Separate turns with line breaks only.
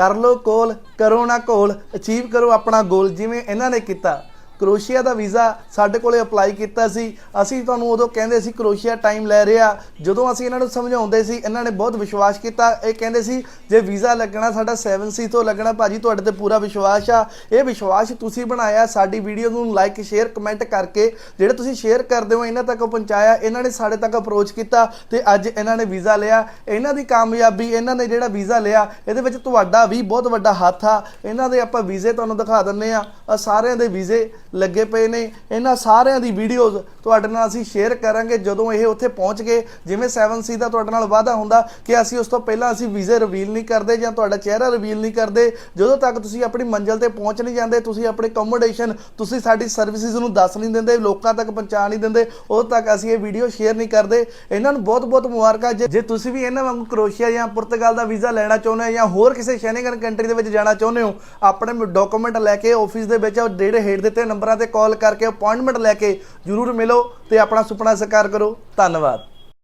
ਕਰ ਲੋ ਕੋਲ ਕਰੋ ਨਾ ਕੋਲ ਅਚੀਵ ਕਰੋ ਆਪਣਾ ਗੋਲ ਜਿਵੇਂ ਇਹਨਾਂ ਨੇ ਕੀਤਾ। ਕਰੋਸ਼ੀਆ ਦਾ ਵੀਜ਼ਾ ਸਾਡੇ ਕੋਲੇ ਅਪਲਾਈ ਕੀਤਾ ਸੀ। ਅਸੀਂ ਤੁਹਾਨੂੰ ਉਦੋਂ ਕਹਿੰਦੇ ਸੀ ਕਰੋਸ਼ੀਆ ਟਾਈਮ ਲੈ ਰਿਹਾ। ਜਦੋਂ ਅਸੀਂ ਇਹਨਾਂ ਨੂੰ ਸਮਝਾਉਂਦੇ ਸੀ, ਇਹਨਾਂ ਨੇ ਬਹੁਤ ਵਿਸ਼ਵਾਸ ਕੀਤਾ। ਇਹ ਕਹਿੰਦੇ ਸੀ, ਜੇ ਵੀਜ਼ਾ ਲੱਗਣਾ ਸਾਡਾ 7C ਤੋਂ ਲੱਗਣਾ, ਭਾਜੀ ਤੁਹਾਡੇ ਤੇ ਪੂਰਾ ਵਿਸ਼ਵਾਸ ਆ। ਇਹ ਵਿਸ਼ਵਾਸ ਤੁਸੀਂ ਬਣਾਇਆ, ਸਾਡੀ ਵੀਡੀਓ ਨੂੰ ਲਾਈਕ ਸ਼ੇਅਰ ਕਮੈਂਟ ਕਰਕੇ। ਜਿਹੜੇ ਤੁਸੀਂ ਸ਼ੇਅਰ ਕਰਦੇ ਹੋ, ਇਹਨਾਂ ਤੱਕ ਪਹੁੰਚਾਇਆ, ਇਹਨਾਂ ਨੇ ਸਾਡੇ ਤੱਕ ਅਪਰੋਚ ਕੀਤਾ ਤੇ ਅੱਜ ਇਹਨਾਂ ਨੇ ਵੀਜ਼ਾ ਲਿਆ। ਇਹਨਾਂ ਦੀ ਕਾਮਯਾਬੀ, ਇਹਨਾਂ ਨੇ ਜਿਹੜਾ ਵੀਜ਼ਾ ਲਿਆ, ਇਹਦੇ ਵਿੱਚ ਤੁਹਾਡਾ ਵੀ ਬਹੁਤ ਵੱਡਾ ਹੱਥ ਆ। ਇਹਨਾਂ ਦੇ ਆਪਾਂ ਵੀਜ਼ੇ ਤੁਹਾਨੂੰ ਦਿਖਾ ਦਿੰਨੇ ਆ ਸਾਰਿਆਂ ਦੇ ਵੀਜ਼ੇ ਲੱਗੇ ਪਏ ਨੇ। ਇਹਨਾਂ ਸਾਰਿਆਂ ਦੀ ਵੀਡੀਓਜ਼ ਤੁਹਾਡੇ ਨਾਲ ਅਸੀਂ ਸ਼ੇਅਰ ਕਰਾਂਗੇ। ਜਦੋਂ ਇਹ ਉੱਥੇ ਪਹੁੰਚ ਗਏ, ਜਿਵੇਂ 7C ਦਾ ਤੁਹਾਡੇ ਨਾਲ ਵਾਅਦਾ ਹੁੰਦਾ ਕਿ ਅਸੀਂ ਉਸ ਤੋਂ ਪਹਿਲਾਂ ਅਸੀਂ ਵੀਜ਼ੇ ਰਿਵੀਲ ਨਹੀਂ ਕਰਦੇ ਜਾਂ ਤੁਹਾਡਾ ਚਿਹਰਾ ਰਿਵੀਲ ਨਹੀਂ ਕਰਦੇ, ਜਦੋਂ ਤੱਕ ਤੁਸੀਂ ਆਪਣੀ ਮੰਜ਼ਿਲ ਤੇ ਪਹੁੰਚ ਨਹੀਂ ਜਾਂਦੇ, ਤੁਸੀਂ ਆਪਣੀ ਅਕੋਮੋਡੇਸ਼ਨ ਤੁਸੀਂ ਸਾਡੀ ਸਰਵਿਸਿਜ਼ ਨੂੰ ਦੱਸ ਨਹੀਂ ਦਿੰਦੇ, ਲੋਕਾਂ ਤੱਕ ਪਹੁੰਚਾ ਨਹੀਂ ਦਿੰਦੇ, ਉਦੋਂ ਤੱਕ ਅਸੀਂ ਇਹ ਵੀਡੀਓ ਸ਼ੇਅਰ ਨਹੀਂ ਕਰਦੇ। ਇਹਨਾਂ ਨੂੰ ਬਹੁਤ ਬਹੁਤ ਮੁਬਾਰਕਾਂ। ਜੇ ਜੇ ਤੁਸੀਂ ਵੀ ਇਹਨਾਂ ਵਾਂਗੂ ਕਰੋਸ਼ੀਆ ਜਾਂ ਪੁਰਤਗਾਲ ਦਾ ਵੀਜ਼ਾ ਲੈਣਾ ਚਾਹੁੰਦੇ ਹੋ ਜਾਂ ਹੋਰ ਕਿਸੇ ਸ਼ੈਨਗਨ ਕੰਟਰੀ ਦੇ ਵਿੱਚ ਜਾਣਾ ਚਾਹੁੰਦੇ ਹੋ, ਆਪਣੇ ਡਾਕੂਮੈਂਟ ਲੈ ਕੇ ਆਫਿਸ ਦੇ ਵਿੱਚ ਉਹ ਜਿਹੜੇ ਹੇਠ ਦਿੱਤੇ ਨੰਬਰ ਨੰਬਰਾਂ ਤੇ ਕਾਲ ਕਰਕੇ ਅਪਾਇੰਟਮੈਂਟ ਲੈ ਕੇ ਜਰੂਰ ਮਿਲੋ ਤੇ ਆਪਣਾ ਸੁਪਨਾ ਸਾਕਾਰ ਕਰੋ। ਧੰਨਵਾਦ।